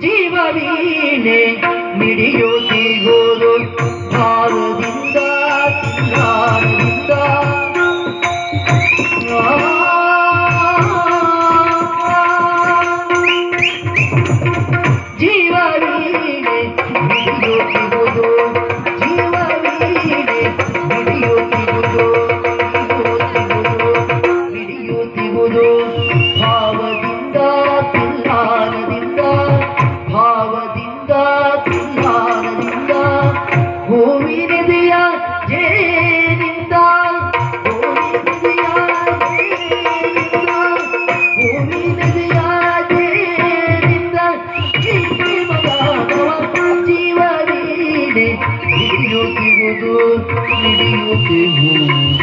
ಜೀವವೀನೆ ಮಿಡಿಯುತ್ತಿಗೋದು ಕಾಲದಿಂದ ಕಾಲದಿಂದ ಜೀವವೀನೆ ಮಿಡಿಯುತ್ತಿಗೋದು ಜೀವವೀನೆ ಮಿಡಿಯುತ್ತಿಗೋದು ಮಿಡಿಯುತ್ತಿಗೋದು ಭಾವದ ভূমির দিয়া যে নিন্দাল ভূমির দিয়া যে নিন্দাল ভূমির দিয়া যে নিন্দাল কিসি বাবা তোমার জীবনী রে দিও কি গুদু দিও কি গুদু